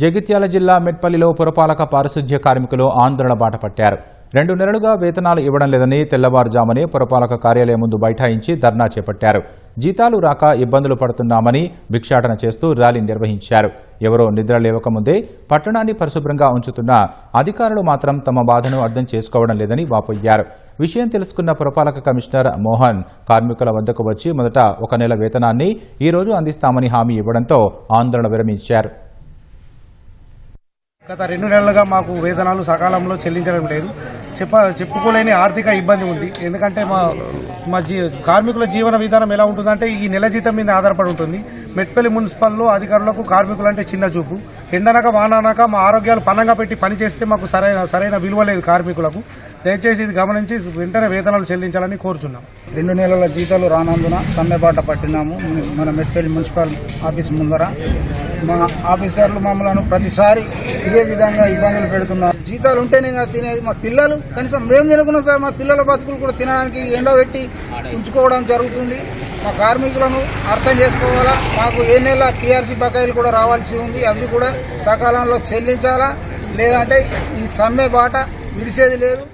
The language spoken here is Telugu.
జగిత్యాల జిల్లా మెట్పల్లిలో పురపాలక పారిశుధ్య కార్మికులు ఆందోళన బాట పట్టారు. రెండు నెలలుగా వేతనాలు ఇవ్వడం లేదని తెల్లవారుజామని పురపాలక కార్యాలయం ముందు బైఠాయించి ధర్నా చేపట్టారు. జీతాలు రాక ఇబ్బందులు పడుతున్నామని భిక్షాటన చేస్తూ ర్యాలీ నిర్వహించారు. ఎవరో నిద్ర లేవకముందే పట్టణాన్ని పరిశుభ్రంగా ఉంచుతున్న అధికారులు మాత్రం తమ బాధను అర్థం చేసుకోవడం లేదని వాపోయారు. విషయం తెలుసుకున్న పురపాలక కమిషనర్ మోహన్ కార్మికుల వద్దకు వచ్చి మొదట ఒక నెల వేతనాన్ని ఈ రోజు అందిస్తామని హామీ ఇవ్వడంతో ఆందోళన విరమించారు. గత రెండు నెలలుగా మాకు వేతనాలు సకాలంలో చెల్లించడం లేదు. చెప్ప చెప్పుకోలేని ఆర్థిక ఇబ్బంది ఉంది. ఎందుకంటే మా మా జీ కార్మికుల జీవన విధానం ఎలా ఉంటుందంటే ఈ నెల జీతం మీద ఆధారపడి ఉంటుంది. మెట్పల్లి మున్సిపల్లో అధికారులకు కార్మికులు అంటే చిన్న చూపు. ఎండనక వాననక మా ఆరోగ్యాలు పనంగా పెట్టి పని చేస్తే మాకు సరైన సరైన విలువ లేదు కార్మికులకు. దయచేసి ఇది గమనించి వెంటనే వేతనాలు చెల్లించాలని కోరుచున్నాం. రెండు నెలల జీతాలు రానందున సమ్మెబాట పట్టినాము. మన మెట్పల్లి మున్సిపల్ ఆఫీస్ ముందర. మా ఆఫీసర్లు మమ్మల్ని ప్రతిసారి ఇదే విధంగా ఇబ్బందులు పెడుతున్నారు. జీతాలు ఉంటేనే తినేది. మా పిల్లలు కనీసం మేము తినకున్నాం సార్ మా పిల్లల బతుకులు కూడా తినడానికి ఎండబెట్టి ఉంచుకోవడం జరుగుతుంది. మా కార్మికులను అర్థం చేసుకోవాలా? మాకు ఏ నెల టీఆర్సీ బకాయిలు కూడా రావాల్సి ఉంది. అవి కూడా సకాలంలో చెల్లించాలా? లేదంటే ఈ సమ్మె బాట విడిసేది లేదు.